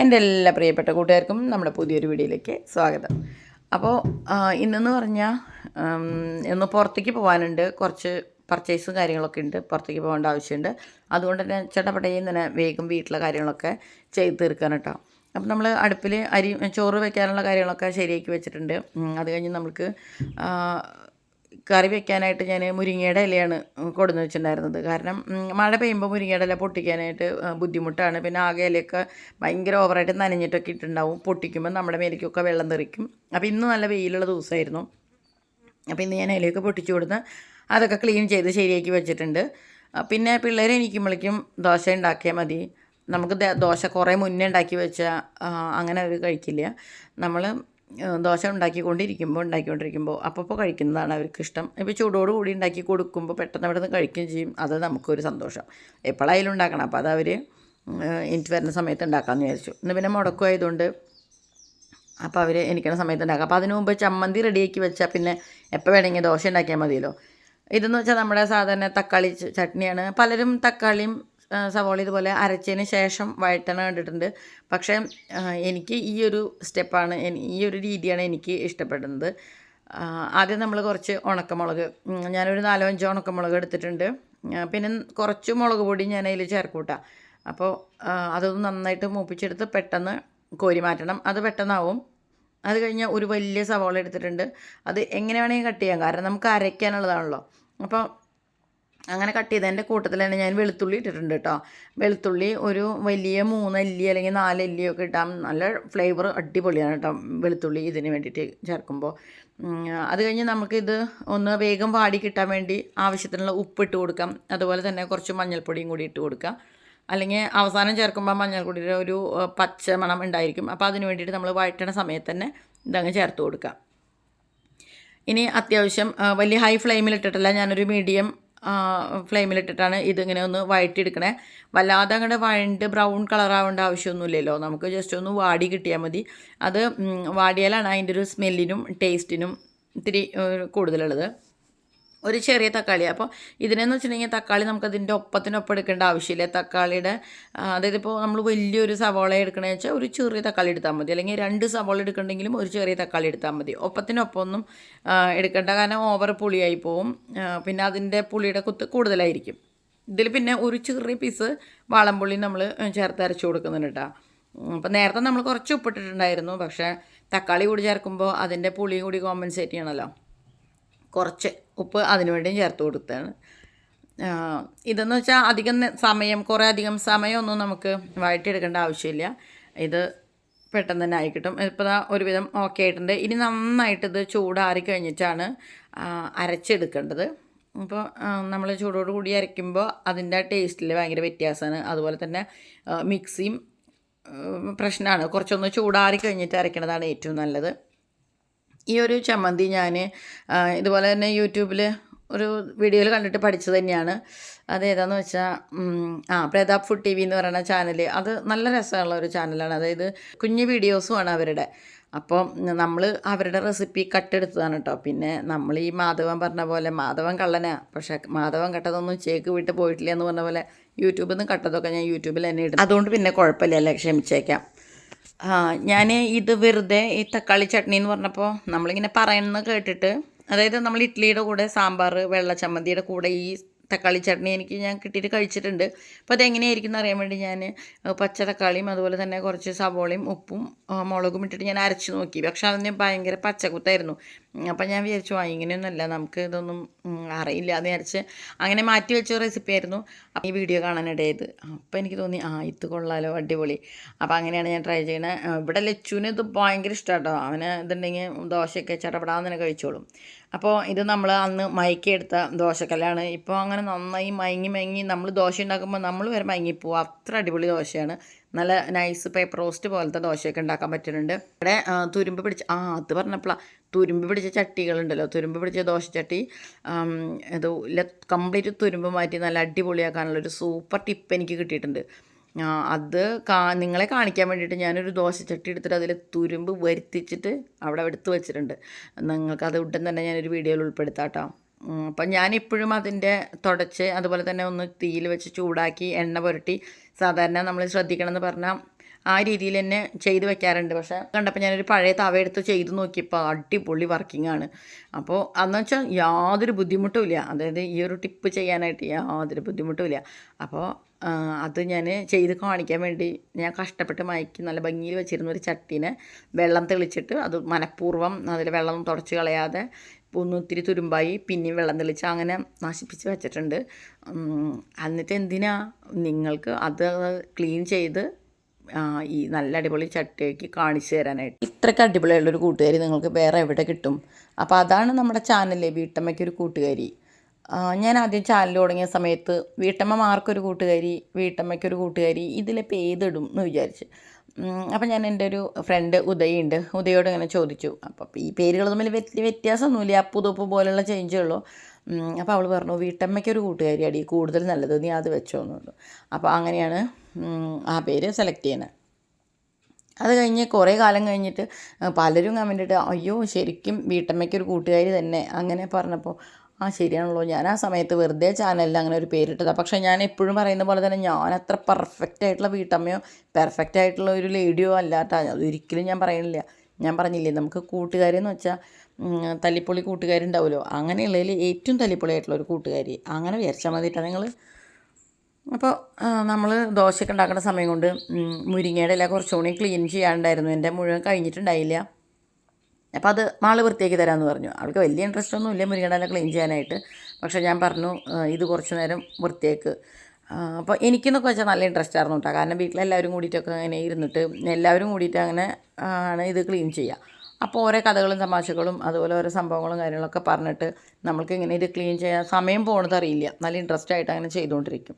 എന്റെ എല്ലാ പ്രിയപ്പെട്ട കൂട്ടുകാർക്കും നമ്മുടെ പുതിയൊരു വീഡിയോയിലേക്ക് സ്വാഗതം. അപ്പോൾ ഇന്നെന്ന് പറഞ്ഞാൽ ഇന്ന് പുറത്തേക്ക് പോകാനുണ്ട് കുറച്ച് പർച്ചേസും കാര്യങ്ങളൊക്കെ ഉണ്ട്. പുറത്തേക്ക് പോകേണ്ട ആവശ്യമുണ്ട്. അതുകൊണ്ട് തന്നെ ചട്ടപ്പടയിൽ തന്നെ വേഗം വീട്ടിലെ കാര്യങ്ങളൊക്കെ ചെയ്ത് തീർക്കാൻ കേട്ടോ. അപ്പം നമ്മൾ അടുപ്പിൽ അരി ചോറ് വെക്കാനുള്ള കാര്യങ്ങളൊക്കെ ശരിയാക്കി വെച്ചിട്ടുണ്ട്. അത് കഴിഞ്ഞ് നമുക്ക് കറി വെക്കാനായിട്ട് ഞാൻ മുരിങ്ങയുടെ ഇലയാണ് കൊടുന്ന് വെച്ചിട്ടുണ്ടായിരുന്നത്. കാരണം മഴ പെയ്യുമ്പോൾ മുരിങ്ങയുടെ ഇല പൊട്ടിക്കാനായിട്ട് ബുദ്ധിമുട്ടാണ്. പിന്നെ ആകെ ഇലയൊക്കെ ഭയങ്കര ഓവറായിട്ട് നനഞ്ഞിട്ടൊക്കെ ഇട്ടുണ്ടാവും. പൊട്ടിക്കുമ്പോൾ നമ്മുടെ മേലേക്കൊക്കെ വെള്ളം തെറിക്കും. അപ്പോൾ ഇന്ന് നല്ല വെയിലുള്ള ദിവസമായിരുന്നു. അപ്പോൾ ഇന്ന് ഞാൻ ഇലയൊക്കെ പൊട്ടിച്ചു കൊടുത്ത് അതൊക്കെ ക്ലീൻ ചെയ്ത് ശരിയാക്കി വെച്ചിട്ടുണ്ട്. പിന്നെ പിള്ളേരെ എനിക്കുമ്പോഴേക്കും ദോശ ഉണ്ടാക്കിയാൽ മതി. നമുക്ക് ദോശ കുറേ മുന്നേ ഉണ്ടാക്കി വെച്ചാൽ അങ്ങനെ അവർ കഴിക്കില്ല. നമ്മൾ ദോശ ഉണ്ടാക്കിക്കൊണ്ടിരിക്കുമ്പോൾ ഉണ്ടാക്കിക്കൊണ്ടിരിക്കുമ്പോൾ അപ്പോൾ കഴിക്കുന്നതാണ് അവർക്ക് ഇഷ്ടം ഇപ്പോൾ ചൂടോട് കൂടി ഉണ്ടാക്കി കൊടുക്കുമ്പോൾ പെട്ടെന്ന് അവിടെ നിന്ന് കഴിക്കുകയും ചെയ്യും. അത് നമുക്കൊരു സന്തോഷം. എപ്പോഴായാലും ഉണ്ടാക്കണം. അപ്പോൾ അത് അവർ എനിക്ക് വരുന്ന സമയത്ത് ഉണ്ടാക്കാമെന്ന് വിചാരിച്ചു. ഇന്ന് പിന്നെ മുടക്കുമായതുകൊണ്ട് അപ്പോൾ അവർ എനിക്കണ സമയത്ത് ഉണ്ടാക്കാം. അപ്പോൾ അതിനു മുമ്പ് ചമ്മന്തി റെഡിയാക്കി വെച്ചാൽ പിന്നെ എപ്പോൾ വേണമെങ്കിൽ ദോശ ഉണ്ടാക്കിയാൽ മതിയല്ലോ. ഇതെന്ന് വെച്ചാൽ നമ്മുടെ സാധാരണ തക്കാളി ചട്നിയാണ്. പലരും തക്കാളിയും സവോള ഇതുപോലെ അരച്ചതിന് ശേഷം വഴറ്റണ കണ്ടിട്ടുണ്ട്. പക്ഷേ എനിക്ക് ഈ ഒരു സ്റ്റെപ്പാണ് ഈ ഒരു രീതിയാണ് എനിക്ക് ഇഷ്ടപ്പെടുന്നത്. ആദ്യം നമ്മൾ കുറച്ച് ഉണക്കമുളക് ഞാനൊരു നാലോ അഞ്ചോ ഉണക്കമുളക് എടുത്തിട്ടുണ്ട്. പിന്നെ കുറച്ച് മുളക് പൊടി ഞാൻ അതിൽ ചേർക്കൂട്ടാ. അപ്പോൾ അതൊന്ന് നന്നായിട്ട് മൂപ്പിച്ചെടുത്ത് പെട്ടെന്ന് കോരി മാറ്റണം. അത് പെട്ടെന്നാവും. അത് കഴിഞ്ഞ് ഒരു വലിയ സവാള എടുത്തിട്ടുണ്ട്. അത് എങ്ങനെ വേണമെങ്കിൽ കട്ട് ചെയ്യാം. കാരണം നമുക്ക് അരയ്ക്കാനുള്ളതാണല്ലോ. അപ്പോൾ അങ്ങനെ കട്ട് ചെയ്തതിന്റെ കൂട്ടത്തിൽ തന്നെ ഞാൻ വെളുത്തുള്ളി ഇട്ടിട്ടുണ്ട് കേട്ടോ. വെളുത്തുള്ളി ഒരു വലിയ മൂന്നല്ലി അല്ലെങ്കിൽ നാലല്ലിയൊക്കെ ഇട്ടാൽ നല്ല ഫ്ലേവർ അടിപൊളിയാണ് കേട്ടോ വെളുത്തുള്ളി ഇതിന് വേണ്ടിയിട്ട് ചേർക്കുമ്പോൾ. അത് കഴിഞ്ഞ് നമുക്കിത് ഒന്ന് വേഗം വാടി കിട്ടാൻ വേണ്ടി ആവശ്യത്തിനുള്ള ഉപ്പ് ഇട്ട് കൊടുക്കാം. അതുപോലെ തന്നെ കുറച്ച് മഞ്ഞൾപ്പൊടിയും കൂടി ഇട്ട് കൊടുക്കാം. അല്ലെങ്കിൽ അവസാനം ചേർക്കുമ്പോൾ മഞ്ഞൾപ്പൊടിയുടെ ഒരു പച്ച മണം ഉണ്ടായിരിക്കും. അപ്പോൾ അതിന് വേണ്ടിയിട്ട് നമ്മൾ വഴറ്റണ സമയത്ത് തന്നെ ഇതങ്ങ് ചേർത്ത് കൊടുക്കാം. ഇനി അത്യാവശ്യം വലിയ ഹൈ ഫ്ലെയിമിൽ ഇട്ടിട്ടല്ല ഞാനൊരു മീഡിയം ഫ്ലെയിമിലിട്ടിട്ടാണ് ഇതിങ്ങനെ ഒന്ന് വഴറ്റിയെടുക്കണേ. വല്ലാതെ അങ്ങനെ വഴണ്ട് ബ്രൗൺ കളറാവേണ്ട ആവശ്യമൊന്നുമില്ലല്ലോ. നമുക്ക് ജസ്റ്റ് ഒന്ന് വാടി കിട്ടിയാൽ മതി. അത് വാടിയാലാണ് അതിന്റെ ഒരു സ്മെല്ലിനും ടേസ്റ്റിനും ഇത്തിരി കൂടുതലുള്ളത്. ഒരു ചെറിയ തക്കാളി. അപ്പോൾ ഇതിനെന്ന് വെച്ചിട്ടുണ്ടെങ്കിൽ തക്കാളി നമുക്കതിന്റെ ഒപ്പത്തിനൊപ്പം എടുക്കേണ്ട ആവശ്യമില്ല. തക്കാളിയുടെ അതായത് ഇപ്പോൾ നമ്മൾ വലിയൊരു സവോള എടുക്കണമെന്ന് വെച്ചാൽ ഒരു ചെറിയ തക്കാളി എടുത്താൽ മതി. അല്ലെങ്കിൽ രണ്ട് സവോള എടുക്കണമെങ്കിലും ഒരു ചെറിയ തക്കാളി എടുത്താൽ മതി. ഒപ്പത്തിനൊപ്പം ഒന്നും എടുക്കേണ്ട. കാരണം ഓവർ പുളിയായി പോവും. പിന്നെ അതിന്റെ പുളിയുടെ കുത്ത് കൂടുതലായിരിക്കും. ഇതിൽ പിന്നെ ഒരു ചെറിയ പീസ് വാളംപുള്ളി നമ്മൾ ചേർത്ത് അരച്ചു കൊടുക്കുന്നുണ്ട് കേട്ടോ. അപ്പോൾ നേരത്തെ നമ്മൾ കുറച്ച് ഉപ്പിട്ടിട്ടുണ്ടായിരുന്നു. പക്ഷേ തക്കാളി കൂടി ചേർക്കുമ്പോൾ അതിന്റെ പുളിയും കൂടി കോമ്പൻസേറ്റ് ചെയ്യണമല്ലോ കുറച്ച് ഉപ്പ് അതിനു വേണ്ടിയും ചേർത്ത് കൊടുത്തതാണ് ആ, ഇതെന്ന് വെച്ചാൽ അധികം സമയം കുറേ അധികം സമയമൊന്നും നമുക്ക് വഴറ്റിയെടുക്കേണ്ട ആവശ്യമില്ല. ഇത് പെട്ടെന്ന് തന്നെ ആയിക്കിട്ടും ഇപ്പോൾ ഒരുവിധം ഓക്കെ ആയിട്ടുണ്ട്. ഇനി നന്നായിട്ട് ഇത് ചൂടാറി കഴിഞ്ഞിട്ടാണ് അരച്ചെടുക്കേണ്ടത്. അപ്പോൾ നമ്മൾ ചൂടോട് കൂടി അരയ്ക്കുമ്പോൾ അതിന്റെ ടേസ്റ്റിൽ ഭയങ്കര വ്യത്യാസമാണ് അതുപോലെ തന്നെ മിക്സിയും പ്രശ്നമാണ് കുറച്ചൊന്ന് ചൂടാറി കഴിഞ്ഞിട്ട് അരയ്ക്കണതാണ് ഏറ്റവും നല്ലത്. ഈ ഒരു ചമ്മന്തി ഞാൻ ഇതുപോലെ തന്നെ യൂട്യൂബിൽ ഒരു വീഡിയോയിൽ കണ്ടിട്ട് പഠിച്ചത് തന്നെയാണ്. അത് ഏതാന്ന് വെച്ചാൽ ആ പ്രതാപ് ഫുഡ് ടി വി എന്ന് പറയുന്ന ചാനൽ അത് നല്ല രസമുള്ള ഒരു ചാനലാണ്. അതായത് കുഞ്ഞു വീഡിയോസുമാണ് അവരുടെ. അപ്പോൾ നമ്മൾ അവരുടെ റെസിപ്പി കട്ടെടുത്തതാണ് കേട്ടോ പിന്നെ നമ്മൾ ഈ മാധവൻ പറഞ്ഞ പോലെ മാധവൻ കള്ളനാ. പക്ഷേ മാധവൻ കട്ടതൊന്നും ചേക്ക് വിട്ട് പോയിട്ടില്ല എന്ന് പറഞ്ഞ പോലെ യൂട്യൂബിൽ നിന്ന് കട്ടതൊക്കെ ഞാൻ യൂട്യൂബിൽ തന്നെ ഇടും. അതുകൊണ്ട് പിന്നെ കുഴപ്പമില്ല അല്ലേ? ക്ഷമിച്ചേക്കാം. ആ ഞാൻ ഇത് വെറുതെ ഈ തക്കാളി ചട്നി എന്ന് പറഞ്ഞപ്പോൾ നമ്മളിങ്ങനെ പറയുന്നത് കേട്ടിട്ട് അതായത് നമ്മൾ ഇഡ്ഡലിയുടെ കൂടെ സാമ്പാർ വെള്ളച്ചമ്മന്തിയുടെ കൂടെ ഈ തക്കാളി ചട്നി എനിക്ക് ഞാൻ കിട്ടിയിട്ട് കഴിച്ചിട്ടുണ്ട്. അപ്പോൾ അതെങ്ങനെയായിരിക്കും എന്ന് അറിയാൻ വേണ്ടി ഞാൻ പച്ച തക്കാളിയും അതുപോലെ തന്നെ കുറച്ച് സവോളയും ഉപ്പും മുളകും ഇട്ടിട്ട് ഞാൻ അരച്ച് നോക്കി. പക്ഷെ അതിന് ഭയങ്കര പച്ചക്കുത്തായിരുന്നു. അപ്പം ഞാൻ വിചാരിച്ചു ആ ഇങ്ങനെയൊന്നുമല്ല നമുക്ക് ഇതൊന്നും അറിയില്ല എന്ന് വിചാരിച്ച് അങ്ങനെ മാറ്റി വെച്ച റെസിപ്പി ആയിരുന്നു. ഈ വീഡിയോ കാണാനിടയത് അപ്പോൾ എനിക്ക് തോന്നി ആ ഇത് കൊള്ളാലോ അടിപൊളി. അപ്പോൾ അങ്ങനെയാണ് ഞാൻ ട്രൈ ചെയ്യണത് ഇവിടെ ലച്ചുവിന് ഇത് ഭയങ്കര ഇഷ്ടമാട്ടോ അവന് ഇതുണ്ടെങ്കിൽ ദോശയൊക്കെ ചടപടാന്ന് കഴിച്ചോളും. അപ്പോൾ ഇത് നമ്മൾ അന്ന് മയക്കിയെടുത്ത ദോശക്കല്ലാണ്. ഇപ്പോൾ അങ്ങനെ നന്നായി മയങ്ങി മയങ്ങി നമ്മൾ ദോശ ഉണ്ടാക്കുമ്പോൾ നമ്മൾ വരെ മയങ്ങിപ്പോവും. അത്ര അടിപൊളി ദോശയാണ്. നല്ല നൈസ് പേപ്പർ റോസ്റ്റ് പോലത്തെ ദോശയൊക്കെ ഉണ്ടാക്കാൻ പറ്റുന്നുണ്ട്. ഇവിടെ തുരുമ്പ് പിടിച്ച ആ അത് പറഞ്ഞപ്പോഴാണ് തുരുമ്പ് പിടിച്ച ചട്ടികളുണ്ടല്ലോ തുരുമ്പ് പിടിച്ച ദോശച്ചട്ടി ഇത് കംപ്ലീറ്റ് തുരുമ്പ് മാറ്റി നല്ല അടിപൊളിയാക്കാനുള്ള ഒരു സൂപ്പർ ടിപ്പ് എനിക്ക് കിട്ടിയിട്ടുണ്ട്. അത് കാ നിങ്ങളെ കാണിക്കാൻ വേണ്ടിയിട്ട് ഞാനൊരു ദോശച്ചട്ടി എടുത്തിട്ട് അതിൽ തുരുമ്പ് വരുത്തിച്ചിട്ട് അവിടെ എടുത്ത് വെച്ചിട്ടുണ്ട്. നിങ്ങൾക്കത് ഉടൻ തന്നെ ഞാനൊരു വീഡിയോയിൽ ഉൾപ്പെടുത്താം കേട്ടോ. അപ്പം ഞാനിപ്പോഴും അതിന്റെ തുടച്ച് അതുപോലെ തന്നെ ഒന്ന് തീയിൽ വെച്ച് ചൂടാക്കി എണ്ണ പുരട്ടി സാധാരണ നമ്മൾ ശ്രദ്ധിക്കണം എന്ന് പറഞ്ഞാൽ ആ രീതിയിൽ തന്നെ ചെയ്ത് വെക്കാറുണ്ട്. പക്ഷേ കണ്ടപ്പോൾ ഞാനൊരു പഴയ തവ എടുത്ത് ചെയ്ത് നോക്കിയപ്പോൾ അടിപൊളി വർക്കിംഗ് ആണ്. അപ്പോൾ അതെന്ന് വെച്ചാൽ യാതൊരു ബുദ്ധിമുട്ടും ഇല്ല. അതായത് ഈ ഒരു ടിപ്പ് ചെയ്യാനായിട്ട് യാതൊരു ബുദ്ധിമുട്ടും ഇല്ല. അപ്പോൾ അത് ഞാൻ ചെയ്ത് കാണിക്കാൻ വേണ്ടി ഞാൻ കഷ്ടപ്പെട്ട് മയക്കി നല്ല ഭംഗിയിൽ വെച്ചിരുന്ന ഒരു ചട്ടീനെ വെള്ളം തെളിച്ചിട്ട് അത് മനഃപൂർവം അതിൽ വെള്ളം തുടച്ച് കളയാതെ ഒന്ന് ഒത്തിരി തുരുമ്പായി പിന്നെയും വെള്ളം തെളിച്ച് അങ്ങനെ നശിപ്പിച്ച് വെച്ചിട്ടുണ്ട്. എന്നിട്ട് എന്തിനാ നിങ്ങൾക്ക് അത് ക്ലീൻ ചെയ്ത് ഈ നല്ല അടിപൊളി ചട്ടിയാക്കി കാണിച്ചു തരാനായിട്ട്? ഇത്രയ്ക്ക് അടിപൊളിയുള്ളൊരു കൂട്ടുകാരി നിങ്ങൾക്ക് വേറെ എവിടെ കിട്ടും? അപ്പോൾ അതാണ് നമ്മുടെ ചാനലിലെ വീട്ടമ്മയ്ക്കൊരു കൂട്ടുകാരി. ഞാൻ ആദ്യം ചാനൽ തുടങ്ങിയ സമയത്ത് വീട്ടമ്മമാർക്കൊരു കൂട്ടുകാരി വീട്ടമ്മയ്ക്കൊരു കൂട്ടുകാരി ഇതിലിപ്പോൾ ഏതിടും എന്ന് വിചാരിച്ച്. അപ്പം ഞാൻ എന്റെ ഒരു ഫ്രണ്ട് ഉദയുണ്ട്. ഉദയോട് ഇങ്ങനെ ചോദിച്ചു. അപ്പോൾ ഈ പേരുകൾ തമ്മിൽ വലിയ വ്യത്യാസമൊന്നുമില്ല. അപ്പുതൊപ്പ് പോലുള്ള ചേഞ്ചേ ഉള്ളൂ. അപ്പോൾ അവൾ പറഞ്ഞു വീട്ടമ്മയ്ക്കൊരു കൂട്ടുകാരിയാടി. കൂടുതൽ നല്ലത് നീ അത് വെച്ചോ എന്ന് പറഞ്ഞു. അപ്പോൾ അങ്ങനെയാണ് ആ പേര് സെലക്ട് ചെയ്യുന്നത് അത് കഴിഞ്ഞ് കുറേ കാലം കഴിഞ്ഞിട്ട് പലരും കമന്റ് ഇട്ട് അയ്യോ ശരിക്കും വീട്ടമ്മയ്ക്കൊരു കൂട്ടുകാരി തന്നെ. അങ്ങനെ പറഞ്ഞപ്പോൾ ആ ശരിയാണല്ലോ. ഞാൻ ആ സമയത്ത് വെറുതെ ചാനലിൽ അങ്ങനെ ഒരു പേരിട്ടതാണ് പക്ഷേ ഞാൻ എപ്പോഴും പറയുന്ന പോലെ തന്നെ ഞാൻ അത്ര പെർഫെക്റ്റ് ആയിട്ടുള്ള വീട്ടമ്മയോ പെർഫെക്റ്റ് ആയിട്ടുള്ള ഒരു ലേഡിയോ അല്ലാത്ത അതൊരിക്കലും ഞാൻ പറയണില്ല. ഞാൻ പറഞ്ഞില്ലേ നമുക്ക് കൂട്ടുകാരെന്ന് വെച്ചാൽ തല്ലിപ്പൊളി കൂട്ടുകാരുണ്ടാവുമല്ലോ അങ്ങനെയുള്ളതിൽ ഏറ്റവും തല്ലിപ്പൊളി ആയിട്ടുള്ള ഒരു കൂട്ടുകാരി. അങ്ങനെ വിചാരിച്ചാൽ മതിയിട്ടാണ് നിങ്ങൾ അപ്പോൾ നമ്മൾ ദോശയൊക്കെ ഉണ്ടാക്കുന്ന സമയം കൊണ്ട് മുരിങ്ങയുടെ ഇല കുറച്ചുകൂടി ക്ലീൻ ചെയ്യാനുണ്ടായിരുന്നു. എന്റെ മുഴുവൻ കഴിഞ്ഞിട്ടുണ്ടായില്ല. അപ്പോൾ അത് മാൾ വൃത്തിയാക്കി തരാമെന്ന് പറഞ്ഞു. അവൾക്ക് വലിയ ഇൻട്രസ്റ്റ് ഒന്നും ഇല്ല മുരിങ്ങടല ക്ലീൻ ചെയ്യാനായിട്ട്. പക്ഷേ ഞാൻ പറഞ്ഞു ഇത് കുറച്ച് നേരം വൃത്തിയാക്ക്. അപ്പോൾ എനിക്കെന്നൊക്കെ വെച്ചാൽ നല്ല ഇൻട്രസ്റ്റ് ആയിരുന്നു കേട്ടോ. കാരണം വീട്ടിലെല്ലാവരും കൂടിയിട്ടൊക്കെ അങ്ങനെ ഇരുന്നിട്ട് എല്ലാവരും കൂടിയിട്ട് അങ്ങനെ ആണ് ഇത് ക്ലീൻ ചെയ്യുക. അപ്പോൾ ഓരോ കഥകളും തമാശകളും അതുപോലെ ഓരോ സംഭവങ്ങളും കാര്യങ്ങളൊക്കെ പറഞ്ഞിട്ട് നമ്മൾക്ക് ഇങ്ങനെ ഇത് ക്ലീൻ ചെയ്യാൻ സമയം പോകണത് അറിയില്ല. നല്ല ഇൻട്രസ്റ്റ് ആയിട്ട് അങ്ങനെ ചെയ്തുകൊണ്ടിരിക്കും.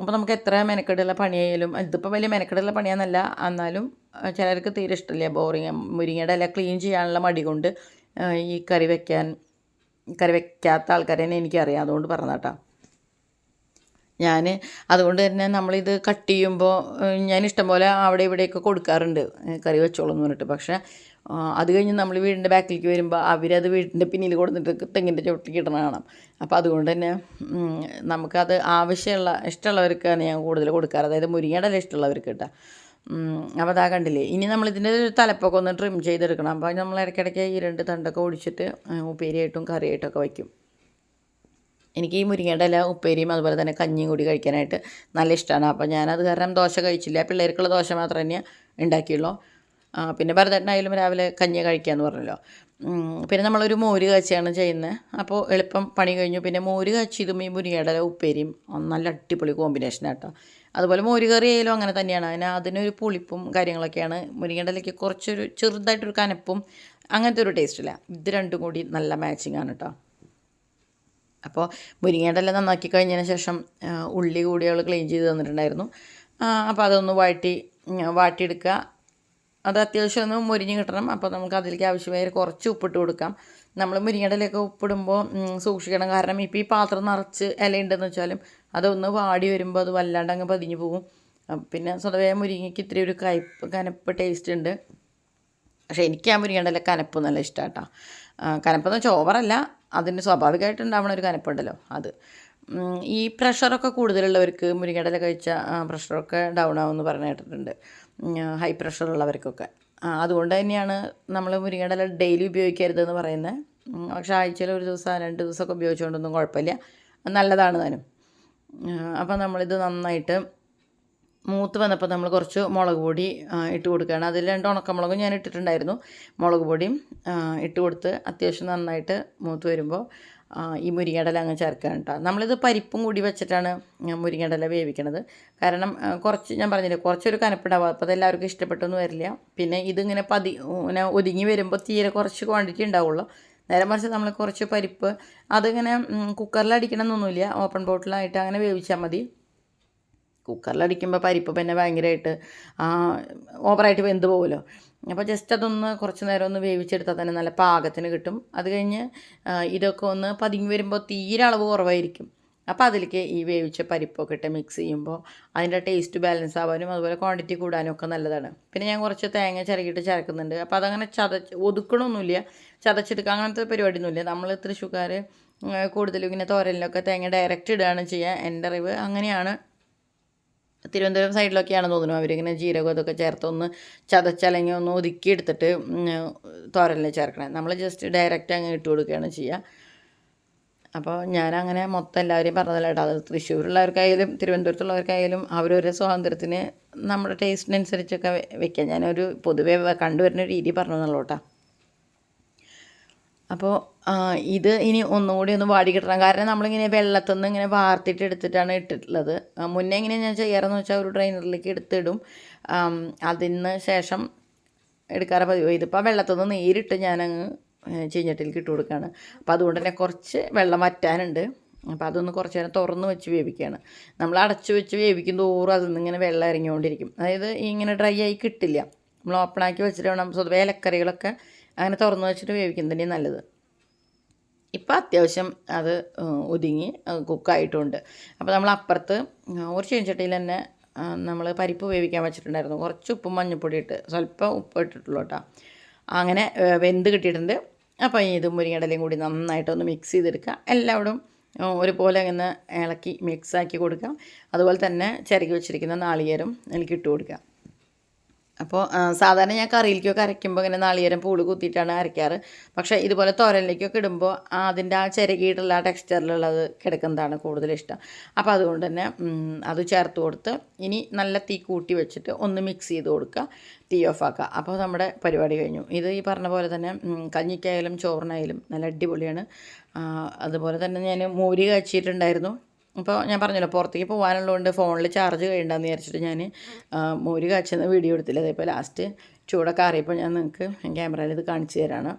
അപ്പോൾ നമുക്ക് എത്ര മെനക്കെടുള്ള പണിയായാലും ഇതിപ്പോൾ വലിയ മെനക്കെടുള്ള പണിയാന്നല്ല എന്നാലും ചിലർക്ക് തീരെ ഇഷ്ടമില്ല ബോറിങ്. മുരിങ്ങയുടെ ഇല ക്ലീൻ ചെയ്യാനുള്ള മടി കൊണ്ട് ഈ കറി വെക്കാൻ കറി വെക്കാത്ത ആൾക്കാരെ തന്നെ എനിക്കറിയാം. അതുകൊണ്ട് പറഞ്ഞാട്ടാ ഞാൻ അതുകൊണ്ട് തന്നെ നമ്മളിത് കട്ട് ചെയ്യുമ്പോൾ ഞാൻ ഇഷ്ടം പോലെ അവിടെ ഇവിടെയൊക്കെ കൊടുക്കാറുണ്ട്. കറി വെച്ചോളൂ എന്ന് പറഞ്ഞിട്ട്. പക്ഷേ അത് കഴിഞ്ഞ് നമ്മൾ വീടിന്റെ ബാക്കിലേക്ക് വരുമ്പോൾ അവരത് വീടിന്റെ പിന്നിൽ കൊടുത്തിട്ട് തെങ്ങിന്റെ ചുവട്ടിലേക്ക് ഇടണ കാണാം. അപ്പോൾ അതുകൊണ്ട് തന്നെ നമുക്കത് ആവശ്യമുള്ള ഇഷ്ടമുള്ളവർക്കാണ് ഞാൻ കൂടുതൽ കൊടുക്കാറ്. അതായത് മുരിങ്ങയുടെ ഇഷ്ടമുള്ളവർക്ക് കേട്ടോ. അപ്പോൾ അതാ കണ്ടില്ലേ? ഇനി നമ്മളിതിന്റെ തലപ്പൊക്കെ ഒന്ന് ട്രിം ചെയ്തെടുക്കണം. അപ്പോൾ നമ്മൾ ഇടയ്ക്കിടയ്ക്ക് ഈ രണ്ട് തണ്ടൊക്കെ ഒടിച്ചിട്ട് ഉപ്പേരിയായിട്ടും കറിയായിട്ടൊക്കെ വയ്ക്കും. എനിക്ക് ഈ മുരിങ്ങയുടെ ഇല ഉപ്പേരിയും അതുപോലെ തന്നെ കഞ്ഞിയും കൂടി കഴിക്കാനായിട്ട് നല്ല ഇഷ്ടമാണ് അപ്പോൾ ഞാനത് കാരണം ദോശ കഴിച്ചില്ല. പിള്ളേർക്കുള്ള ദോശ മാത്രം തന്നെ ഉണ്ടാക്കിയുള്ളൂ. പിന്നെ ഭരതനായാലും രാവിലെ കഞ്ഞി കഴിക്കാമെന്ന് പറഞ്ഞല്ലോ. പിന്നെ നമ്മളൊരു മോര് കാച്ചിയാണ് ചെയ്യുന്നത്. അപ്പോൾ എളുപ്പം പണി കഴിഞ്ഞു. പിന്നെ മോര് കാച്ചിയതും ഈ മുരിങ്ങയുടെ ഉപ്പേരിയും നല്ല അടിപൊളി കോമ്പിനേഷൻ കേട്ടോ അതുപോലെ മോര് കറി ആയാലും അങ്ങനെ തന്നെയാണ്. അതിന് അതിനൊരു പുളിപ്പും കാര്യങ്ങളൊക്കെയാണ്. മുരിങ്ങണ്ടലേക്ക് കുറച്ചൊരു ചെറുതായിട്ടൊരു കനപ്പും അങ്ങനത്തെ ഒരു ടേസ്റ്റില്ല ഇത് രണ്ടും കൂടി നല്ല മാച്ചിങ് ആണ് കേട്ടോ അപ്പോൾ മുരിങ്ങേണ്ടല നന്നാക്കി കഴിഞ്ഞതിന് ശേഷം ഉള്ളി കൂടി അവൾ ക്ലീൻ ചെയ്ത് തന്നിട്ടുണ്ടായിരുന്നു. അപ്പോൾ അതൊന്ന് വാട്ടി വാട്ടിയെടുക്കുക. അത് അത്യാവശ്യം ഒന്ന് മുരിഞ്ഞ് കിട്ടണം. അപ്പോൾ നമുക്ക് അതിലേക്ക് ആവശ്യമായ കുറച്ച് ഉപ്പിട്ട് കൊടുക്കാം. നമ്മൾ മുരിങ്ങേണ്ടലൊക്കെ ഉപ്പിടുമ്പോൾ സൂക്ഷിക്കണം. കാരണം ഇപ്പോൾ ഈ പാത്രം നിറച്ച് ഇലയുണ്ടെന്ന് വെച്ചാലും അതൊന്ന് വാടി വരുമ്പോൾ അത് വല്ലാണ്ട് അങ്ങ് പതിഞ്ഞു പോകും പിന്നെ സ്വതവേ മുരിങ്ങയ്ക്ക് ഇത്തിരി ഒരു കയ്പ് കനപ്പ് ടേസ്റ്റ് ഉണ്ട്. പക്ഷേ എനിക്ക് ആ മുരിങ്ങയുടെ കനപ്പ് നല്ല ഇഷ്ടമാണ് കേട്ടോ കനപ്പെന്ന് വെച്ചാൽ ഓവറല്ല അതിന് സ്വാഭാവികമായിട്ട് ഉണ്ടാവുന്ന ഒരു കനപ്പുണ്ടല്ലോ അത്. ഈ പ്രഷറൊക്കെ കൂടുതലുള്ളവർക്ക് മുരിങ്ങടല കഴിച്ച പ്രഷറൊക്കെ ഡൗൺ ആവുമെന്ന് പറഞ്ഞു കേട്ടിട്ടുണ്ട്. ഹൈ പ്രഷർ ഉള്ളവർക്കൊക്കെ. അതുകൊണ്ട് തന്നെയാണ് നമ്മൾ മുരിങ്ങടല ഡെയിലി ഉപയോഗിക്കരുതെന്ന് പറയുന്നത് പക്ഷേ ആഴ്ചയിൽ ഒരു ദിവസം രണ്ട് ദിവസമൊക്കെ ഉപയോഗിച്ചുകൊണ്ടൊന്നും കുഴപ്പമില്ല. നല്ലതാണ് താനും. അപ്പോൾ നമ്മളിത് നന്നായിട്ട് മൂത്ത് വന്നപ്പോൾ നമ്മൾ കുറച്ച് മുളക് പൊടി ഇട്ട് കൊടുക്കുകയാണ്. അതിൽ രണ്ട് ഉണക്കമുളകും ഞാൻ ഇട്ടിട്ടുണ്ടായിരുന്നു. മുളക് പൊടിയും ഇട്ട് കൊടുത്ത് അത്യാവശ്യം നന്നായിട്ട് മൂത്ത് വരുമ്പോൾ ഈ മുരിങ്ങടല അങ്ങ് ചേർക്കുകയാണ് കേട്ടോ നമ്മളിത് പരിപ്പും കൂടി വെച്ചിട്ടാണ് മുരിങ്ങടല വേവിക്കണത്. കാരണം കുറച്ച് ഞാൻ പറഞ്ഞില്ലേ കുറച്ചൊരു കനപ്പിടാവും അപ്പോൾ അതെല്ലാവർക്കും ഇഷ്ടപ്പെട്ടൊന്നും വരില്ല. പിന്നെ ഇതിങ്ങനെ പതി ഒതുങ്ങി വരുമ്പോൾ തീരെ കുറച്ച് ക്വാണ്ടിറ്റി ഉണ്ടാവുള്ളൂ. നേരെ മറിച്ച് നമ്മൾ കുറച്ച് പരിപ്പ് അതിങ്ങനെ കുക്കറിൽ അടിക്കണമെന്നൊന്നുമില്ല ഓപ്പൺ ബോട്ടിലായിട്ട് അങ്ങനെ വേവിച്ചാൽ മതി. കുക്കറിലടിക്കുമ്പോൾ പരിപ്പ് പിന്നെ ഭയങ്കരമായിട്ട് ഓവറായിട്ട് വെന്ത് പോകുമല്ലോ അപ്പോൾ ജസ്റ്റ് അതൊന്ന് കുറച്ച് നേരം ഒന്ന് വേവിച്ചെടുത്താൽ തന്നെ നല്ല പാകത്തിന് കിട്ടും. അത് കഴിഞ്ഞ് ഇതൊക്കെ ഒന്ന് പതുങ്ങി വരുമ്പോൾ തീരെ അളവ് കുറവായിരിക്കും. അപ്പോൾ അതിലേക്ക് ഈ വേവിച്ച പരിപ്പൊക്കെ ഇട്ട് മിക്സ് ചെയ്യുമ്പോൾ അതിന്റെ ടേസ്റ്റ് ബാലൻസ് ആവാനും അതുപോലെ ക്വാണ്ടിറ്റി കൂടാനും ഒക്കെ നല്ലതാണ്. പിന്നെ ഞാൻ കുറച്ച് തേങ്ങ ചിരകിയിട്ട് ചിരക്കുന്നുണ്ട് അപ്പോൾ അതങ്ങനെ ചതച്ച് ഒതുക്കണമൊന്നുമില്ല ചതച്ചെടുക്കുക. അങ്ങനത്തെ പരിപാടിയൊന്നുമില്ല. നമ്മൾ തൃശ്ശൂക്കാർ കൂടുതലും ഇങ്ങനെ തോരലിലൊക്കെ തേങ്ങ ഡയറക്റ്റ് ഇടുകയാണ് ചെയ്യുക. എന്റെ അറിവ് അങ്ങനെയാണ്. തിരുവനന്തപുരം സൈഡിലൊക്കെയാണ് തോന്നുന്നു അവരിങ്ങനെ ജീരകം ഇതൊക്കെ ചേർത്ത് ഒന്ന് ചതച്ചല്ലെങ്കിൽ ഒന്ന് ഒതുക്കി എടുത്തിട്ട് തോരലിൽ ചേർക്കണേ. നമ്മൾ ജസ്റ്റ് ഡയറക്റ്റ് അങ്ങ് ഇട്ട് കൊടുക്കുകയാണ് ചെയ്യുക. അപ്പോൾ ഞാനങ്ങനെ മൊത്തം എല്ലാവരെയും പറഞ്ഞതല്ല കേട്ടോ അത് തൃശ്ശൂരുള്ളവർക്കായാലും തിരുവനന്തപുരത്തുള്ളവർക്കായാലും അവരൊരു സ്വാതന്ത്ര്യത്തിന് നമ്മുടെ ടേസ്റ്റിനനുസരിച്ചൊക്കെ വെക്കാം ഞാനൊരു പൊതുവേ കണ്ടുവരുന്ന രീതി പറഞ്ഞതെന്നുള്ളൂ കേട്ടോ. അപ്പോൾ ഇത് ഇനി ഒന്നുകൂടി ഒന്ന് വാടി കിട്ടണം. കാരണം നമ്മളിങ്ങനെ വെള്ളത്തിൽ നിന്ന് ഇങ്ങനെ വാർത്തിട്ട് എടുത്തിട്ടാണ് ഇട്ടിട്ടുള്ളത്. മുന്നേ ഇങ്ങനെ ഞാൻ ചെയ്യാറെന്ന് വെച്ചാൽ ഒരു ഡ്രൈനറിലേക്ക് എടുത്തിടും. അതിന് ശേഷം എടുക്കാറ് പതിവ്. ഇതിപ്പോൾ വെള്ളത്തിൽ നിന്ന് നേരിട്ട് ഞാനങ്ങ് ചീഞ്ഞട്ടിലേക്ക് ഇട്ട് കൊടുക്കുകയാണ് അപ്പോൾ അതുകൊണ്ട് തന്നെ കുറച്ച് വെള്ളം വറ്റാനുണ്ട്. അപ്പോൾ അതൊന്ന് കുറച്ച് നേരം തുറന്ന് വെച്ച് വേവിക്കുകയാണ് നമ്മൾ അടച്ചു വെച്ച് വേവിക്കും തോറും അതിൽ നിന്ന് ഇങ്ങനെ വെള്ളം ഇറങ്ങിക്കൊണ്ടിരിക്കും. അതായത് ഇങ്ങനെ ഡ്രൈ ആയി കിട്ടില്ല. നമ്മൾ ഓപ്പണാക്കി വെച്ചിട്ട് വേണം സ്വതവേ ഇലക്കറികളൊക്കെ അങ്ങനെ തുറന്ന് വെച്ചിട്ട് വേവിക്കുന്നത് നല്ലത്. ഇപ്പം അത്യാവശ്യം അത് ഒതുങ്ങി കുക്കായിട്ടുണ്ട്. അപ്പോൾ നമ്മൾ അപ്പുറത്ത് ഒരു ചീനച്ചട്ടിയിൽ തന്നെ നമ്മൾ പരിപ്പ് വേവിക്കാൻ വെച്ചിട്ടുണ്ടായിരുന്നു. കുറച്ച് ഉപ്പും മഞ്ഞൾപ്പൊടി ഇട്ട് സ്വല്പം ഉപ്പ് ഇട്ടിട്ടുള്ളൂ കേട്ടോ. അങ്ങനെ വെന്ത് കിട്ടിയിട്ടുണ്ട്. അപ്പോൾ ഇത് മുരിങ്ങടലയും കൂടി നന്നായിട്ടൊന്ന് മിക്സ് ചെയ്തെടുക്കുക. എല്ലാവരും ഒരുപോലെ ഇങ്ങനെ ഇളക്കി മിക്സാക്കി കൊടുക്കാം അതുപോലെ തന്നെ ചിരകി വെച്ചിരിക്കുന്ന നാളികേരം എനിക്ക് ഇട്ട് കൊടുക്കുക. അപ്പോൾ സാധാരണ ഞാൻ കറിയിലേക്കൊക്കെ അരയ്ക്കുമ്പോൾ ഇങ്ങനെ നാളികേരം പൂൾ കുത്തിയിട്ടാണ് അരയ്ക്കാറ്. പക്ഷേ ഇതുപോലെ തോരനിലേക്കൊക്കെ ഇടുമ്പോൾ അതിന്റെ ആ ചിരകിയിട്ടുള്ള ആ ടെക്സ്ചറിലുള്ളത് കിടക്കുന്നതാണ് കൂടുതൽ ഇഷ്ടം. അപ്പോൾ അതുകൊണ്ട് തന്നെ അത് ചേർത്ത് കൊടുത്ത് ഇനി നല്ല തീ കൂട്ടി വെച്ചിട്ട് ഒന്ന് മിക്സ് ചെയ്ത് കൊടുക്കുക തീ ഓഫ് ആക്കുക. അപ്പോൾ നമ്മുടെ പരിപാടി കഴിഞ്ഞു. ഇത് ഈ പറഞ്ഞ പോലെ തന്നെ കഞ്ഞിക്കായാലും ചോറിനായാലും നല്ല അടിപൊളിയാണ്. അതുപോലെ തന്നെ ഞാൻ മോര് കാച്ചിയിട്ടുണ്ടായിരുന്നു. അപ്പോൾ ഞാൻ പറഞ്ഞല്ലോ പുറത്തേക്ക് പോകാനുള്ളതുകൊണ്ട് ഫോണിൽ ചാർജ് കഴിയണ്ടെന്ന് വിചാരിച്ചിട്ട് ഞാൻ മോര് കാച്ചുന്ന വീഡിയോ എടുത്തില്ല. അതേപോലെ ലാസ്റ്റ് ചൂടൊക്കെ അറിയപ്പോൾ ഞാൻ നിങ്ങൾക്ക് ക്യാമറയിൽ ഇത് കാണിച്ചു തരാണ്.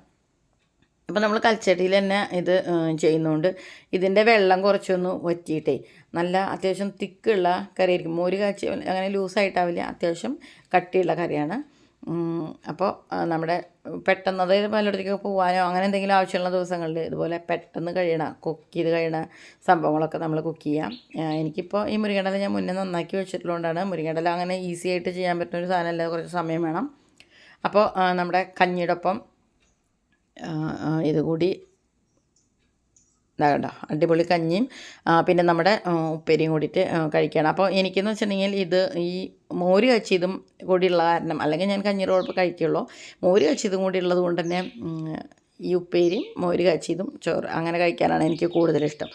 അപ്പോൾ നമ്മൾ കൽച്ചട്ടിയിൽ തന്നെ ഇത് ചെയ്യുന്നതുകൊണ്ട് ഇതിന്റെ വെള്ളം കുറച്ചൊന്ന് വറ്റിയിട്ടേ നല്ല അത്യാവശ്യം തിക്കുള്ള കറിയായിരിക്കും. മോര് കാച്ചി അങ്ങനെ ലൂസായിട്ടാവില്ല അത്യാവശ്യം കട്ടിയുള്ള കറിയാണ്. അപ്പോൾ നമ്മുടെ പെട്ടെന്ന് അതായത് പലയിടത്തേക്ക് പോകാനോ അങ്ങനെ എന്തെങ്കിലും ആവശ്യമുള്ള ദിവസങ്ങളിൽ ഇതുപോലെ പെട്ടെന്ന് കഴിയണ കുക്ക് ചെയ്ത് കഴിയണ സംഭവങ്ങളൊക്കെ നമ്മൾ കുക്ക് ചെയ്യാം. എനിക്കിപ്പോൾ ഈ മുരിങ്ങടല ഞാൻ മുന്നേ നന്നാക്കി വെച്ചിട്ടുള്ളതുകൊണ്ടാണ്. മുരിങ്ങടല അങ്ങനെ ഈസി ആയിട്ട് ചെയ്യാൻ പറ്റുന്ന ഒരു സാധനമല്ല കുറച്ച് സമയം വേണം. അപ്പോൾ നമ്മുടെ കഞ്ഞിയുടെ ഒപ്പം ആ, ആ, ഇത് കൂടി ഇതാ കണ്ടോ അടിപൊളി കഞ്ഞിയും പിന്നെ നമ്മുടെ ഉപ്പേരിയും കൂടിയിട്ട് കഴിക്കണം അപ്പോൾ എനിക്കെന്ന് വെച്ചിട്ടുണ്ടെങ്കിൽ ഇത് ഈ മോര് കച്ചിയതും കൂടിയുള്ള കാരണം അല്ലെങ്കിൽ ഞാൻ കഞ്ഞി കുഴപ്പം കഴിക്കുള്ളൂ മോര് കച്ചിയതും കൂടി ഉള്ളത് കൊണ്ട് തന്നെ ഈ ഉപ്പേരിയും മോര് കാച്ചിയതും ചോറ് അങ്ങനെ കഴിക്കാനാണ് എനിക്ക് കൂടുതലിഷ്ടം.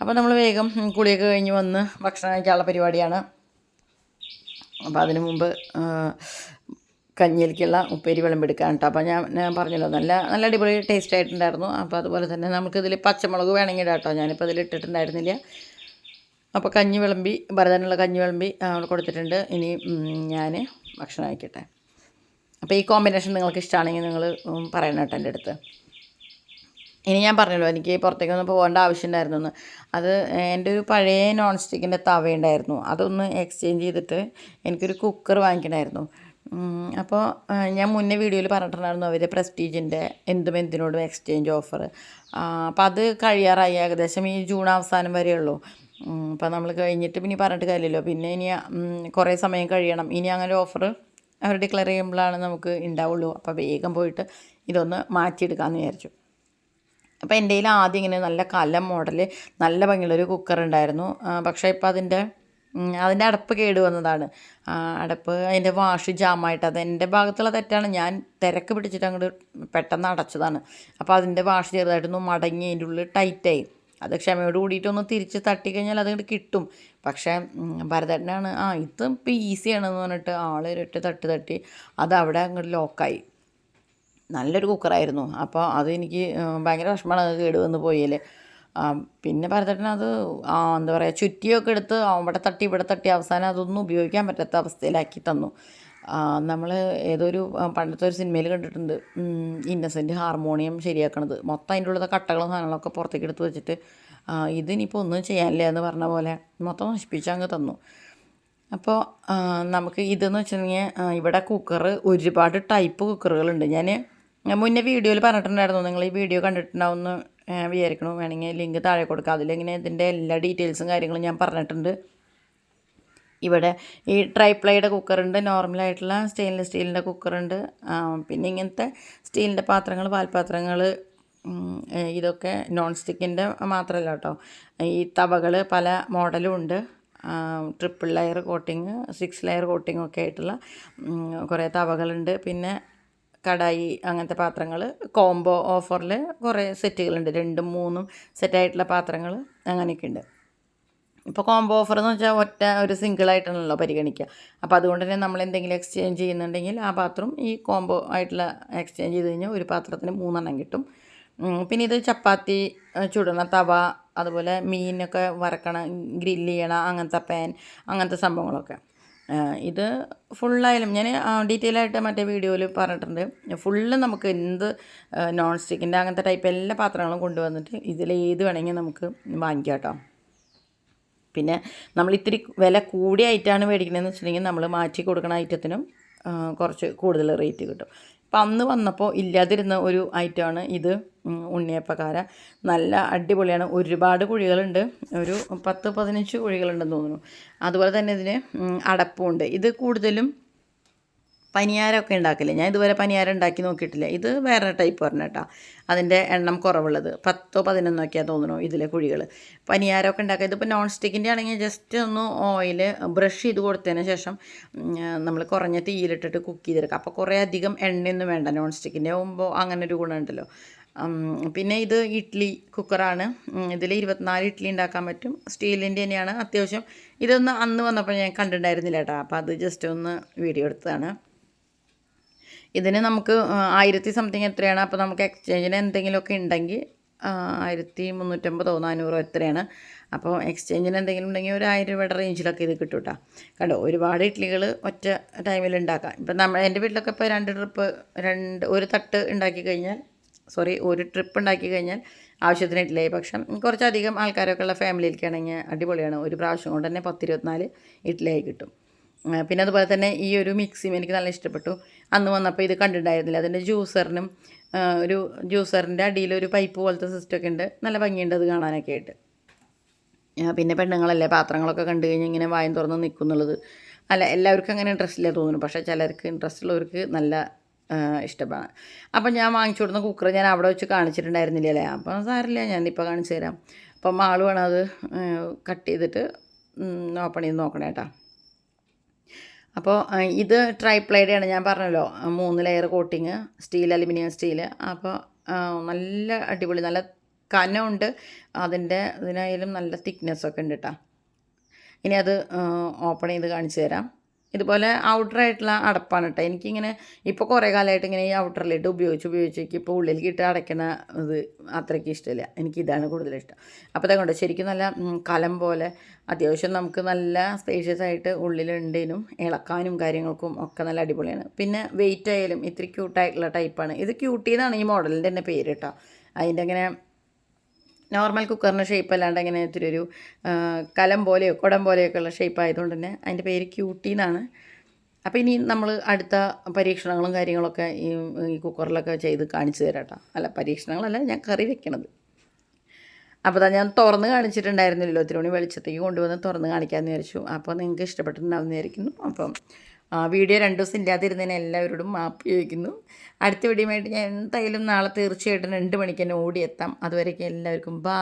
അപ്പോൾ നമ്മൾ വേഗം കുളിയൊക്കെ കഴിഞ്ഞ് വന്ന് ഭക്ഷണം കഴിക്കാനുള്ള പരിപാടിയാണ്. അപ്പോൾ അതിനു മുമ്പ് കഞ്ഞിയിലേക്കുള്ള ഉപ്പേരി വിളമ്പെടുക്കാൻ കേട്ടോ. അപ്പോൾ ഞാൻ ഞാൻ പറഞ്ഞല്ലോ നല്ല നല്ല അടിപൊളി ടേസ്റ്റ് ആയിട്ടുണ്ടായിരുന്നു. അപ്പോൾ അതുപോലെ തന്നെ നമുക്കിതിൽ പച്ചമുളക് വേണമെങ്കിൽ കേട്ടോ. ഞാനിപ്പോൾ അതിൽ ഇട്ടിട്ടുണ്ടായിരുന്നില്ല. അപ്പോൾ കഞ്ഞി വിളമ്പി ഭരതനുള്ള കഞ്ഞി വിളമ്പി കൊടുത്തിട്ടുണ്ട്. ഇനി ഞാൻ ഭക്ഷണം ആയിക്കട്ടെ അപ്പോൾ ഈ കോമ്പിനേഷൻ നിങ്ങൾക്ക് ഇഷ്ടമാണെങ്കിൽ നിങ്ങൾ പറയണം കേട്ടോ എന്റെ അടുത്ത്. ഇനി ഞാൻ പറഞ്ഞല്ലോ എനിക്ക് പുറത്തേക്കൊന്നും പോകേണ്ട ആവശ്യമുണ്ടായിരുന്നു എന്ന് അത് എന്റെ ഒരു പഴയ നോൺ സ്റ്റിക്കിന്റെ തവയുണ്ടായിരുന്നു. അതൊന്ന് എക്സ്ചേഞ്ച് ചെയ്തിട്ട് എനിക്കൊരു കുക്കർ വാങ്ങിക്കണമായിരുന്നു. അപ്പോൾ ഞാൻ മുന്നേ വീഡിയോയിൽ പറഞ്ഞിട്ടുണ്ടായിരുന്നു അവർ പ്രസ്റ്റീജിന്റെ എന്തും എന്തിനോടും എക്സ്ചേഞ്ച് ഓഫർ അപ്പോൾ അത് കഴിയാറായി ഏകദേശം ഈ ജൂൺ അവസാനം വരെയുള്ളൂ. അപ്പോൾ നമ്മൾ കഴിഞ്ഞിട്ട് പിന്നെ പറഞ്ഞിട്ട് കാര്യമില്ലല്ലോ. പിന്നെ ഇനി കുറേ സമയം കഴിയണം. ഇനി അങ്ങനെ ഓഫർ അവർ ഡിക്ലെയർ ചെയ്യുമ്പോഴാണ് നമുക്ക് ഉണ്ടാവുള്ളൂ അപ്പോൾ വേഗം പോയിട്ട് ഇതൊന്ന് മാറ്റിയെടുക്കാമെന്ന് വിചാരിച്ചു. അപ്പോൾ എന്റെ കയ്യിൽ ആദ്യം ഇങ്ങനെ നല്ല കലം മോഡൽ നല്ല ഭംഗിയുള്ളൊരു കുക്കർ ഉണ്ടായിരുന്നു. പക്ഷേ ഇപ്പോൾ അതിന്റെ അതിന്റെ അടപ്പ് കേട് വന്നതാണ്. അടപ്പ് അതിന്റെ വാഷ് ജാമായിട്ട് അത് എന്റെ ഭാഗത്തുള്ള തെറ്റാണ്. ഞാൻ തിരക്ക് പിടിച്ചിട്ട് അങ്ങോട്ട് പെട്ടെന്ന് അടച്ചതാണ്. അപ്പോൾ അതിന്റെ വാഷ് ചെറുതായിട്ടൊന്ന് മടങ്ങി അതിന്റെ ഉള്ളിൽ ടൈറ്റായി അത് ക്ഷമയോട് കൂടിയിട്ടൊന്ന് തിരിച്ച് തട്ടിക്കഴിഞ്ഞാൽ അതങ്ങോട്ട് കിട്ടും. പക്ഷേ ഭരതേട്ടനാണ് ആ ഇത് ഇപ്പോൾ ഈസിയാണെന്ന് പറഞ്ഞിട്ട് ആൾ ഒരൊറ്റ തട്ട് തട്ടി അത് അവിടെ അങ്ങോട്ട് ലോക്കായി നല്ലൊരു കുക്കറായിരുന്നു അപ്പോൾ അതെനിക്ക് ഭയങ്കര വിഷമമാണ് അത് കേട് വന്ന് പോയേൽ പിന്നെ ഭരതേട്ടൻ അത് എന്താ പറയുക ചുറ്റിയൊക്കെ എടുത്ത് അവിടെ തട്ടി ഇവിടെ തട്ടി അവസാനം അതൊന്നും ഉപയോഗിക്കാൻ പറ്റാത്ത അവസ്ഥയിലാക്കി തന്നു. നമ്മൾ ഏതൊരു പണ്ടത്തെ ഒരു സിനിമയിൽ കണ്ടിട്ടുണ്ട് ഇന്നസെന്റ് ഹാർമോണിയം ശരിയാക്കണത്. മൊത്തം അതിന്റെ ഉള്ളത് കട്ടകളും സാധനങ്ങളൊക്കെ പുറത്തേക്ക് എടുത്ത് വെച്ചിട്ട് ഇതിനിപ്പോൾ ഒന്നും ചെയ്യാനില്ല എന്ന് പറഞ്ഞ പോലെ മൊത്തം നശിപ്പിച്ച് അങ്ങ് തന്നു. അപ്പോൾ നമുക്ക് ഇതെന്ന് വെച്ചിട്ടുണ്ടെങ്കിൽ ഇവിടെ കുക്കർ ഒരുപാട് ടൈപ്പ് കുക്കറുകളുണ്ട് ഞാൻ മുന്നേ വീഡിയോയിൽ പറഞ്ഞിട്ടുണ്ടായിരുന്നു നിങ്ങൾ ഈ വീഡിയോ കണ്ടിട്ടുണ്ടാവുമെന്ന് വിചാരിക്കണു. വേണമെങ്കിൽ ലിങ്ക് താഴെ കൊടുക്കാം. അതിലിങ്ങനെ ഇതിന്റെ എല്ലാ ഡീറ്റെയിൽസും കാര്യങ്ങളും ഞാൻ പറഞ്ഞിട്ടുണ്ട്. ഇവിടെ ഈ ട്രൈപ്ലൈയുടെ കുക്കറുണ്ട്. നോർമലായിട്ടുള്ള സ്റ്റെയിൻലെസ് സ്റ്റീലിന്റെ കുക്കറുണ്ട്. പിന്നെ ഇങ്ങനത്തെ സ്റ്റീലിന്റെ പാത്രങ്ങൾ പാൽപാത്രങ്ങൾ ഇതൊക്കെ നോൺ സ്റ്റിക്കിന്റെ മാത്രമല്ല കേട്ടോ. ഈ തവകൾ പല മോഡലും ഉണ്ട്. Triple layer coating six layer coating ഒക്കെ ആയിട്ടുള്ള കുറേ തവകളുണ്ട്. പിന്നെ കടായി അങ്ങനത്തെ പാത്രങ്ങൾ കോംബോ ഓഫറിൽ കുറേ സെറ്റുകളുണ്ട്. രണ്ടും മൂന്നും സെറ്റായിട്ടുള്ള പാത്രങ്ങൾ അങ്ങനെയൊക്കെ ഉണ്ട് ഇപ്പോൾ കോംബോ ഓഫർ എന്ന് വെച്ചാൽ ഒറ്റ ഒരു സിംഗിളായിട്ടാണല്ലോ പരിഗണിക്കുക. അപ്പോൾ അതുകൊണ്ട് തന്നെ നമ്മൾ എന്തെങ്കിലും എക്സ്ചേഞ്ച് ചെയ്യുന്നുണ്ടെങ്കിൽ ആ പാത്രം ഈ കോംബോ ആയിട്ടുള്ള എക്സ്ചേഞ്ച് ചെയ്ത് കഴിഞ്ഞാൽ ഒരു പാത്രത്തിന് മൂന്നെണ്ണം കിട്ടും. പിന്നെ ഇത് ചപ്പാത്തി ചുടണ തവ അതുപോലെ മീനൊക്കെ വറക്കണം ഗ്രില്ല് ചെയ്യണം അങ്ങനത്തെ പാൻ അങ്ങനത്തെ സംഭവങ്ങളൊക്കെ. ഇത് ഫുള്ളായാലും ഞാൻ ഡീറ്റെയിൽ ആയിട്ട് മറ്റേ വീഡിയോയിൽ പറഞ്ഞിട്ടുണ്ട്. ഫുള്ള് നമുക്ക് എന്ത് നോൺ സ്റ്റിക്കിന്റെ അങ്ങനത്തെ ടൈപ്പ് എല്ലാ പാത്രങ്ങളും കൊണ്ടുവന്നിട്ട് ഇതിൽ ഏത് വേണമെങ്കിൽ നമുക്ക് വാങ്ങിക്കാം കേട്ടോ പിന്നെ നമ്മൾ ഇത്തിരി വില കൂടിയ ഐറ്റമാണ് മേടിക്കണതെന്ന് വെച്ചിട്ടുണ്ടെങ്കിൽ നമ്മൾ മാറ്റി കൊടുക്കുന്ന ഐറ്റത്തിനും കുറച്ച് കൂടുതൽ റേറ്റ് കിട്ടും. അപ്പം അന്ന് വന്നപ്പോൾ ഇല്ലാതിരുന്ന ഒരു ഐറ്റമാണ് ഇത് ഉണ്ണിയപ്പക്കാര. നല്ല അടിപൊളിയാണ്. ഒരുപാട് കുഴികളുണ്ട്. ഒരു പത്ത് പതിനഞ്ച് കുഴികളുണ്ടെന്ന് തോന്നുന്നു. അതുപോലെ തന്നെ ഇതിന് അടപ്പുമുണ്ട് ഇത് കൂടുതലും പനിയാരമൊക്കെ ഉണ്ടാക്കില്ലേ? ഞാൻ ഇതുവരെ പനിയാരം ഉണ്ടാക്കി നോക്കിയിട്ടില്ല. ഇത് വേറെ ടൈപ്പ് പറഞ്ഞ കേട്ടോ. അതിന്റെ എണ്ണം കുറവുള്ളത്. പത്തോ പതിനൊന്നോ ഒക്കെയാണ് തോന്നുന്നു ഇതിലെ കുഴികൾ. പനിയാരമൊക്കെ ഉണ്ടാക്കുക. ഇതിപ്പോൾ നോൺ സ്റ്റിക്കിന്റെ ആണെങ്കിൽ ജസ്റ്റ് ഒന്ന് ഓയിൽ ബ്രഷ് ചെയ്ത് കൊടുത്തതിന് ശേഷം നമ്മൾ കുറഞ്ഞ തീയിലിട്ടിട്ട് കുക്ക് ചെയ്തെടുക്കുക. അപ്പോൾ കുറേ അധികം എണ്ണയൊന്നും വേണ്ട. നോൺ സ്റ്റിക്കിന്റെ ആകുമ്പോൾ അങ്ങനെ ഒരു ഗുണമുണ്ടല്ലോ പിന്നെ ഇത് ഇഡ്ഡലി കുക്കറാണ് ഇതിൽ ഇരുപത്തിനാല് ഇഡ്ഡലി ഉണ്ടാക്കാൻ പറ്റും. സ്റ്റീലിന്റെ തന്നെയാണ്. അത്യാവശ്യം ഇതൊന്ന് അന്ന് വന്നപ്പോൾ ഞാൻ കണ്ടിട്ടുണ്ടായിരുന്നില്ല കേട്ടോ. അപ്പോൾ അത് ജസ്റ്റ് ഒന്ന് വീഡിയോ എടുത്തതാണ്. ഇതിന് നമുക്ക് ആയിരത്തി സംതിങ് എത്രയാണ്? അപ്പോൾ നമുക്ക് എക്സ്ചേഞ്ചിന് എന്തെങ്കിലുമൊക്കെ ഉണ്ടെങ്കിൽ ആയിരത്തി മുന്നൂറ്റമ്പതോ നാനൂറോ എത്രയാണ്? അപ്പോൾ എക്സ്ചേഞ്ചിന് എന്തെങ്കിലും ഉണ്ടെങ്കിൽ ഒരു ആയിരം രൂപയുടെ റേഞ്ചിലൊക്കെ ഇത് കിട്ടും കേട്ടോ കണ്ടോ ഒരുപാട് ഇഡ്ഡലികൾ ഒറ്റ ടൈമിൽ ഉണ്ടാക്കാം. ഇപ്പം നമ്മൾ എന്റെ വീട്ടിലൊക്കെ ഇപ്പോൾ രണ്ട് ട്രിപ്പ് രണ്ട് ഒരു തട്ട് ഉണ്ടാക്കി കഴിഞ്ഞാൽ സോറി ഒരു ട്രിപ്പ് ഉണ്ടാക്കി കഴിഞ്ഞാൽ ആവശ്യത്തിന് ഇഡ്ഡലിയായി പക്ഷം കുറച്ചധികം ആൾക്കാരൊക്കെ ഉള്ള ഫാമിലിയിലേക്ക് ആണെങ്കിൽ അടിപൊളിയാണ്. ഒരു പ്രാവശ്യം കൊണ്ട് തന്നെ പത്തിരുപത്തിനാല് ഇഡ്ഡലിയായി കിട്ടും. ആ, പിന്നെ അതുപോലെ തന്നെ ഈ ഒരു മിക്സിയും എനിക്ക് നല്ല ഇഷ്ടപ്പെട്ടു. അന്ന് വന്നപ്പോൾ ഇത് കണ്ടിട്ടുണ്ടായിരുന്നില്ല. അതിന്റെ ജ്യൂസറിനും ഒരു ജ്യൂസറിന്റെ അടിയിൽ ഒരു പൈപ്പ് പോലത്തെ സിസ്റ്റമൊക്കെ ഉണ്ട്. നല്ല ഭംഗിയുണ്ട് അത് കാണാനൊക്കെ ആയിട്ട്. പിന്നെ പെണ്ണുങ്ങളല്ലേ പാത്രങ്ങളൊക്കെ കണ്ടു കഴിഞ്ഞാൽ ഇങ്ങനെ വായും തുറന്ന് നിൽക്കുന്നുള്ളത്. അല്ല എല്ലാവർക്കും അങ്ങനെ ഇൻട്രസ്റ്റ് ഇല്ല തോന്നുന്നു. പക്ഷേ ചിലർക്ക് ഇൻട്രസ്റ്റ് ഉള്ളവർക്ക് നല്ല ഇഷ്ടമാണ്. അപ്പം ഞാൻ വാങ്ങിച്ചു കൊടുത്ത കുക്കർ ഞാൻ അവിടെ വെച്ച് കാണിച്ചിട്ടുണ്ടായിരുന്നില്ല അല്ലേ അപ്പം സാരില്ല ഞാനിപ്പോൾ കാണിച്ചു തരാം. അപ്പം ആൾ വേണം അത് കട്ട് ചെയ്തിട്ട് ഓപ്പൺ ചെയ്ത് നോക്കണേ കേട്ടോ. അപ്പോൾ ഇത് ട്രൈപ്ലൈഡാണ് ഞാൻ പറഞ്ഞല്ലോ. മൂന്ന് layer coating steel aluminium steel അപ്പോൾ നല്ല അടിപൊളി നല്ല കനമുണ്ട്. അതിന്റെ ഇതിനായാലും നല്ല തിക്നെസ്സൊക്കെ ഉണ്ട് കേട്ടോ ഇനി അത് ഓപ്പൺ ചെയ്ത് കാണിച്ചു തരാം. ഇതുപോലെ ഔട്ടറായിട്ടുള്ള അടപ്പാണ് കേട്ടോ എനിക്കിങ്ങനെ ഇപ്പോൾ കുറേ കാലമായിട്ട് ഇങ്ങനെ ഈ ഔട്ടറിലിട്ട് ഉപയോഗിച്ച് ഉപയോഗിച്ച് എനിക്ക് ഇപ്പോൾ ഉള്ളിലേക്ക് ഇട്ട് അടയ്ക്കുന്ന ഇത് അത്രയ്ക്ക് ഇഷ്ടമില്ല എനിക്ക് ഇതാണ് കൂടുതൽ ഇഷ്ടം. അപ്പോൾ അതുകൊണ്ട് ശരിക്കും നല്ല കലം പോലെ അത്യാവശ്യം നമുക്ക് നല്ല സ്പേഷ്യസ് ആയിട്ട് ഉള്ളിലുണ്ടേനും ഇളക്കാനും കാര്യങ്ങൾക്കും ഒക്കെ നല്ല അടിപൊളിയാണ്. പിന്നെ വെയിറ്റ് ആയാലും ഇത്തിരി ക്യൂട്ടായിട്ടുള്ള ടൈപ്പാണ് ഇത് ക്യൂട്ടി എന്നാണ് ഈ മോഡലിന്റെ തന്നെ പേര് കേട്ടോ അതിന്റെ അങ്ങനെ നോർമൽ കുക്കറിന്റെ ഷേപ്പ് അല്ലാണ്ട് അങ്ങനെ ഇത്തിരി ഒരു കലം പോലെയോ കുടം പോലെയൊക്കെ ഉള്ള ഷേപ്പ് ആയതുകൊണ്ട് തന്നെ അതിന്റെ പേര് ക്യൂട്ടി എന്നാണ്. അപ്പോൾ ഇനി നമ്മൾ അടുത്ത പരീക്ഷണങ്ങളും കാര്യങ്ങളൊക്കെ ഈ കുക്കറിലൊക്കെ ചെയ്ത് കാണിച്ചു തരാം കേട്ടോ. അല്ല പരീക്ഷണങ്ങളല്ല ഞാൻ കറി വെക്കണത്. അപ്പോൾ അതാ ഞാൻ തുറന്ന് കാണിച്ചിട്ടുണ്ടായിരുന്നില്ലല്ലോ ഒത്തിരി മണി വെളിച്ചത്തേക്ക് കൊണ്ടുവന്ന് തുറന്ന് കാണിക്കാമെന്ന് വിചാരിച്ചു. അപ്പോൾ നിങ്ങൾക്ക് ഇഷ്ടപ്പെട്ടിട്ടുണ്ടാവുന്നതായിരിക്കുന്നു അപ്പം വീഡിയോ രണ്ട് ദിവസം ഇല്ലാതിരുന്നതിന് എല്ലാവരോടും മാപ്പ് ചോദിക്കുന്നു. അടുത്ത വീഡിയോയുമായിട്ട് ഞാൻ എന്തായാലും നാളെ തീർച്ചയായിട്ടും രണ്ട് മണിക്ക് തന്നെ ഓടിയെത്താം. അതുവരേക്കും എല്ലാവർക്കും ബാ